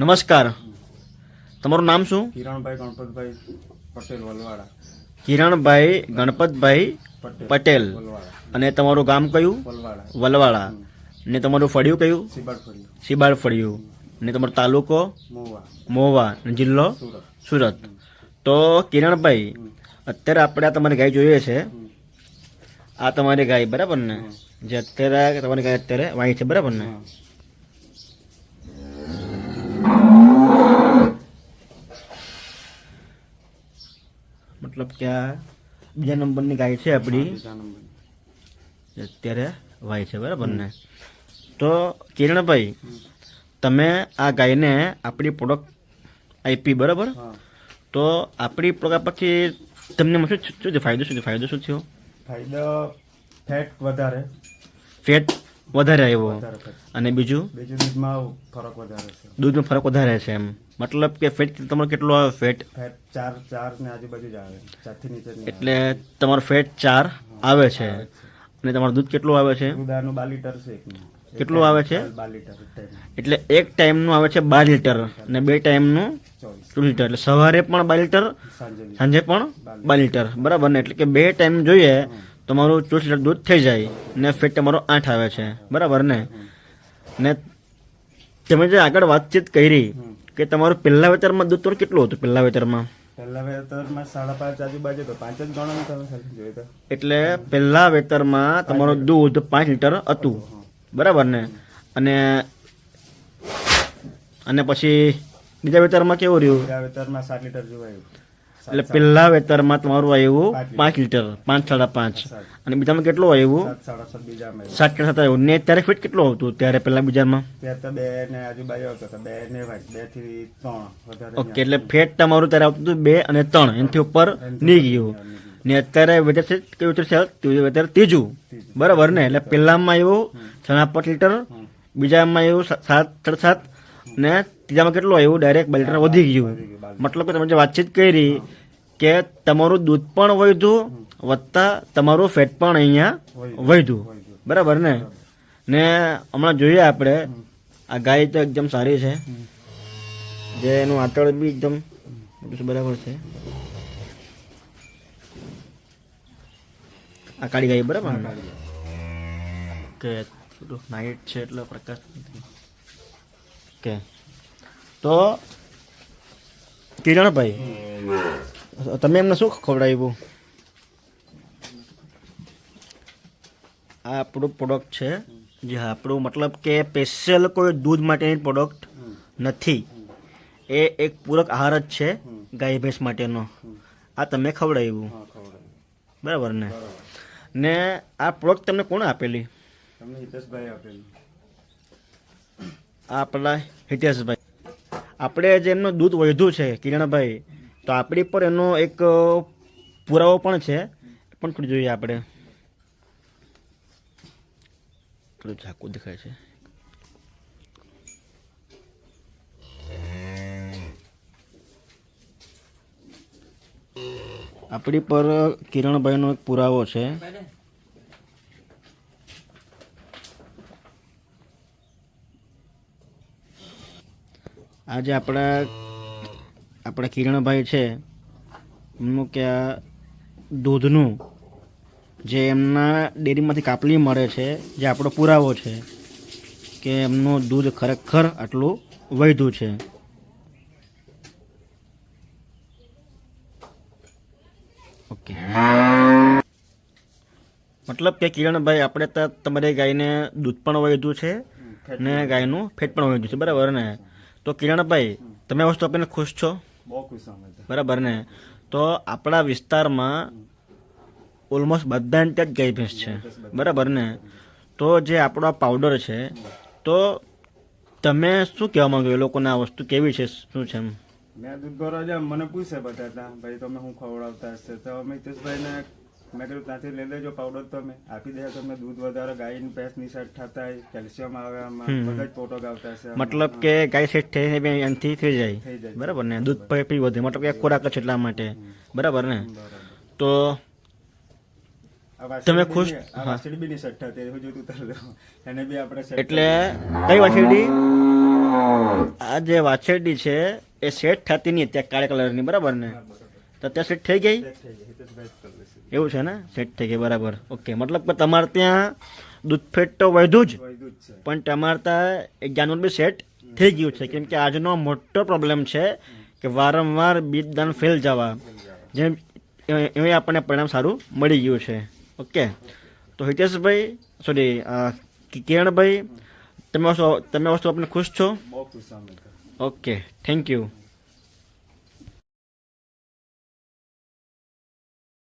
નમસ્કાર. તમારું નામ શું? કિરણભાઈ ગણપતભાઈ પટેલ વલવાડા. કિરણભાઈ ગણપતભાઈ પટેલ. અને તમારું ગામ કયું? વલવાડા. વલવાડા. ને તમારું ફળિયું કયું? સિબાળ ફળિયું. ને તમારો તાલુકો? મોવા. મોવા. જિલ્લો? સુરત. સુરત. તો કિરણભાઈ અત્યારે આપણે આ તમારી ગાય જોઈએ છે. આ તમારી ગાય બરાબર ને? જે અત્યારે તમારી ગાય અત્યારે વાંચી છે બરાબર ને? આ બીજા નંબરની ગાય છે આપણી અત્યારે વાય છે બરાબર ને? તો કિરણભાઈ તમે આ ગાયને આપણી પ્રોડક્ટ આપી બરાબર? તો આપણી પ્રોડક્ટ પછી તમને શું શું? ફાયદો શું ફાયદો શું થયો? ફાયદો ફેટ વધારે. ફેટ વધારે આવ્યો. અને બીજું? બીજું દૂધમાં ફરક વધારે છે. દૂધનો ફરક વધારે છે એમ. મતલબ કે ફેટ તમારો કેટલો આવે ફેટ? ફેટ ચાર ચાર ને આજુબાજુ જ આવે. ચારથી નીચે એટલે તમારો ફેટ ચાર આવે છે. અને તમારું દૂધ કેટલું આવે છે? આવે. દૂધ આનું બાર લીટર છે કેટલું આવે છે? બાર લીટર એટલે એક ટાઈમનું આવે છે બાર લીટર અને બે ટાઈમનું ચોવીસ. Two litre. એટલે સવારે પણ બાર લીટર સાંજે લીટર. સાંજે પણ બાર લીટર. બરાબર ને? એટલે કે બે ટાઈમ જોઈએ તમારું ચોવીસ લીટર દૂધ થઈ જાય ને ફેટ તમારો આઠ આવે છે. બરાબર ને? ને તમે જે આગળ વાતચીત કરી કે તમારું પહેલા વેતરમાં દૂધ તમારું કેટલું હતું? પહેલા વેતરમાં? પહેલા વેતરમાં સાડા પાંચ આજુબાજુ તો પાંચ જ ગણો તમે એટલે પહેલા વેતરમાં તમારું દૂધ પાંચ લીટર હતું. બરાબર ને? અને અને પછી બીજા વેતરમાં કેવું રહ્યું? બીજા વેતરમાં સાત લીટર જોવાયું. એટલે પહેલા વેતરમાં તમારું આવ્યું પાંચ લીટર પાંચ સાડા પાંચ. અને બીજામાં કેટલું આવ્યું સાત કે સાત આવ્યું ને ત્યારે ફીટ કેટલું આવતું ત્યારે પહેલા બીજામાં? બે ને આજુબાજુ બે ને બેથી ત્રણ ઓકે એટલે ફેટ તમારું ત્યારે આવતું હતું બે અને ત્રણ. એનાથી ઉપર નહીં ગયું. ને અત્યારે વેધર કેવું વેતર છે? ત્રીજું ત્રીજું. બરાબર ને? એટલે પહેલામાં આવ્યું સાડા પાંચ લીટર બીજામાં આવ્યું સાત સાડા સાત ને ત્રીજામાં કેટલું આવ્યું ડાયરેક્ટ બે વધી ગયું. મતલબ કે તમે જે વાતચીત કરી કે તમારું દૂધ પણ વધ્યું વત્તા તમારું ફેટ પણ અહીંયા વધ્યું. બરાબર ને? ને હમણાં જોઈએ આપણે આ ગાય તો એકદમ સારી છે. જે એનું આંતળ બી એકદમ બરાબર છે. આ કાળી ગાય બરાબર કે નાઇટ છે એટલે પ્રકાશ નથી. કે? તો કિરણભાઈ તમે એમને શું ખવડાવ્યું? આ આપણું પ્રોડક્ટ છે જે આપણું મતલબ કે સ્પેશિયલ કોઈ દૂધ માટેની પ્રોડક્ટ નથી. એ એક પૂરક આહાર જ છે ગાય ભેંસ માટેનો. આ તમે ખવડાવ્યું? બરાબર ને? ને આ પ્રોડક્ટ તમને કોણે આપેલી? આપેલી. આ આપણા હિતેશભાઈ. આપણે જે એમનું દૂધ વધ્યું છે, કિરણભાઈ, તો આપણી પર એનો એક પુરાવો પણ છે. પણ થોડું જોઈએ આપણે. થોડું ઝાકું દેખાય છે. આપણી પર કિરણભાઈનો એક પુરાવો છે. આજે આપણા આપણા કિરણભાઈ છે. એમનું કે આ દૂધનું જે એમના ડેરીમાંથી કાપલી મળે છે જે આપણો પુરાવો છે કે એમનું દૂધ ખરેખર આટલું વધ્યું છે. ઓકે. મતલબ કે કિરણભાઈ આપણે ત્યાં તમારી ગાયને દૂધ પણ વધ્યું છે ને ગાયનું ફેટ પણ વધ્યું છે બરાબર ને? તો કિરણભાઈ તમે આ વસ્તુ આપીને ખુશ છો? બહુ ખુશ બરાબર ને? તો આપણા વિસ્તારમાં ઓલમોસ્ટ બધાને ત્યાં જ ગાય ભેંસ છે. બરાબર ને? તો જે આપણો આ પાવડર છે તો તમે શું કહેવા માંગો એ લોકોને આ વસ્તુ કેવી છે? શું છે એમ? મેં દૂધ ભરવા મને પૂછે બધા ભાઈ તમે શું ખવડાવતા હશે? તો અમે હિતેશભાઈને મેં કીધું ત્યાંથી લઈ લેજો પાવડર તમે. આપી દે તમે દૂધ વધારે ગાયની ભેંસની સેટ થતા કેલ્શિયમ આવે આમાં બધા જ પોટો ગાવતા હશે મતલબ કે ગાય સેટ થઈને બી એનાથી થઈ જાય. થઈ જાય. બરાબર ને? દૂધ પી વધે. મતલબ કે ખોરાક છે એટલા માટે. બરાબર ને? તો તમે ખુશ? ની- બી ની સેટ થતી હું જોતું તારે એને બી આપણે એટલે કઈ વાછરડી આ જે વાછરડી છે એ સેટ થતી નહીં ત્યાં કાળા કલરની. બરાબર ને? તો ત્યાં સેટ થઈ ગઈ? એવું છે ને? સેટ થઈ ગઈ બરાબર. ઓકે મતલબ કે તમારે ત્યાં દૂધ ફેટ તો વધુ જ પણ તમારે ત્યાં એક જાનવર બી સેટ થઈ ગયું છે. કેમ કે આજનો મોટો પ્રોબ્લેમ છે કે વારંવાર બીજ દાન ફેલ જવા. જેમ એ- એમાં આપણને પરિણામ સારું મળી ગયું છે. ઓકે તો હિતેશભાઈ સોરી કિરણભાઈ તમે વસ્તુ તમે વસ્તુ આપણે ખુશ છો? Okay thank you